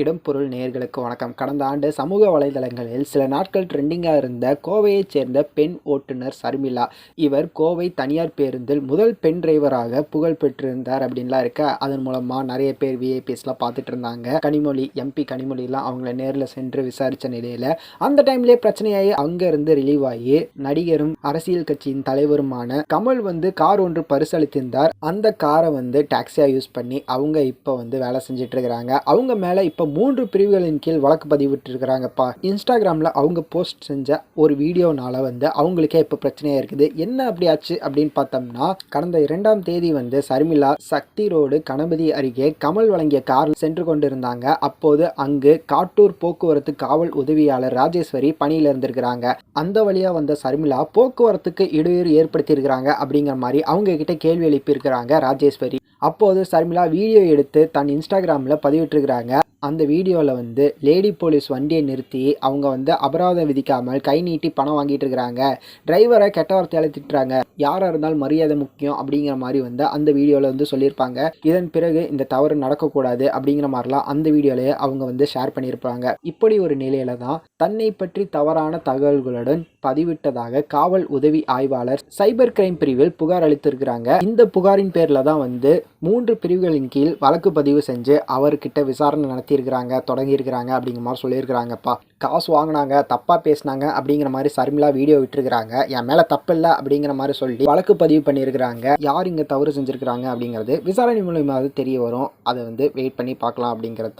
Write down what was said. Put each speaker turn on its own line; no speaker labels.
இடம் பொருள் வணக்கம். கடந்த ஆண்டு சமூக வலைதளங்களில் சில நாட்கள் ட்ரெண்டிங்காக இருந்த கோவையைச் சேர்ந்த பெண் ஓட்டுநர் சர்மிளா. இவர் கோவை தனியார் பேருந்தில் முதல் பெண் டிரைவராக புகழ் பெற்றிருந்தார் அப்படின்லாம் இருக்க. அதன் மூலமாக நிறைய பேர் விஐபிஎஸ்லாம் பார்த்துட்டு இருந்தாங்க. கனிமொழி எம்பி கனிமொழிலாம் அவங்கள நேரில் சென்று விசாரித்த நிலையில் அந்த டைம்லேயே பிரச்சனையாகி அங்கேருந்து ரிலீவ் ஆகி நடிகரும் அரசியல் கட்சியின் தலைவருமான கமல் வந்து கார் ஒன்று பரிசளித்திருந்தார். அந்த காரை வந்து டாக்ஸியாக யூஸ் பண்ணி அவங்க இப்போ வந்து வேலை செஞ்சிட்ருக்கிறாங்க அவங்க மேலே இப்போ மூன்று பிரிவுகளின் கீழ் வழக்கு பதிவிட்டிருக்கிறாங்கப்பா. இன்ஸ்டாகிராமில் அவங்க போஸ்ட் செஞ்ச ஒரு வீடியோனால வந்து அவங்களுக்கே இப்போ பிரச்சனையாக இருக்குது. என்ன அப்படி ஆச்சு அப்படின்னு பார்த்தோம்னா கடந்த இரண்டாம் தேதி வந்து சர்மிளா சக்தி ரோடு கணபதி அருகே கமல் வழங்கிய காரில் சென்று கொண்டிருந்தாங்க. அப்போது அங்கு காட்டூர் போக்குவரத்து காவல் உதவியாளர் ராஜேஸ்வரி பணியில் இருந்திருக்கிறாங்க. அந்த வழியாக வந்த சர்மிளா போக்குவரத்துக்கு இடையூறு ஏற்படுத்தியிருக்கிறாங்க அப்படிங்கிற மாதிரி அவங்க கிட்ட கேள்வி எழுப்பியிருக்கிறாங்க ராஜேஸ்வரி. அப்போது சர்மிளா வீடியோ எடுத்து தன் இன்ஸ்டாகிராமில் பதிவிட்டிருக்கிறாங்க. அந்த வீடியோவில் வந்து லேடி போலீஸ் வண்டியை நிறுத்தி அவங்க வந்து அபராதம் விதிக்காமல் கை நீட்டி பணம் வாங்கிட்டு இருக்கிறாங்க. டிரைவரை கெட்ட வார்த்தையால் திட்டுறாங்க. யாராக இருந்தாலும் மரியாதை முக்கியம் அப்படிங்கிற மாதிரி வந்து அந்த வீடியோவில் வந்து சொல்லியிருப்பாங்க. இதன் பிறகு இந்த தவறு நடக்கக்கூடாது அப்படிங்கிற மாதிரிலாம் அந்த வீடியோலேயே அவங்க வந்து ஷேர் பண்ணியிருப்பாங்க. இப்படி ஒரு நிலையில தான் தன்னை பற்றி தவறான தகவல்களுடன் பதிவிட்டதாக காவல் உதவி ஆய்வாளர் சைபர் கிரைம் பிரிவில் புகார் அளித்திருக்கிறாங்க. இந்த புகாரின் பேரில் தான் வந்து மூன்று பிரிவுகளின் கீழ் வழக்கு பதிவு செஞ்சு அவர்கிட்ட விசாரணை நடத்தியிருக்கிறாங்க தொடங்கியிருக்கிறாங்க அப்படிங்கிற மாதிரி சொல்லியிருக்கிறாங்கப்பா. காசு வாங்கினாங்க தப்பாக பேசினாங்க அப்படிங்கிற மாதிரி சர்மிளா வீடியோ விட்டுருக்கிறாங்க. என் மேலே தப்பு இல்லை அப்படிங்கிற மாதிரி சொல்லி வழக்கு பதிவு பண்ணியிருக்கிறாங்க. யார் இங்கே தவறு செஞ்சுருக்கிறாங்க அப்படிங்கிறது விசாரணை மூலியமாக தெரிய வரும். அதை வந்து வெயிட் பண்ணி பார்க்கலாம் அப்படிங்கிறது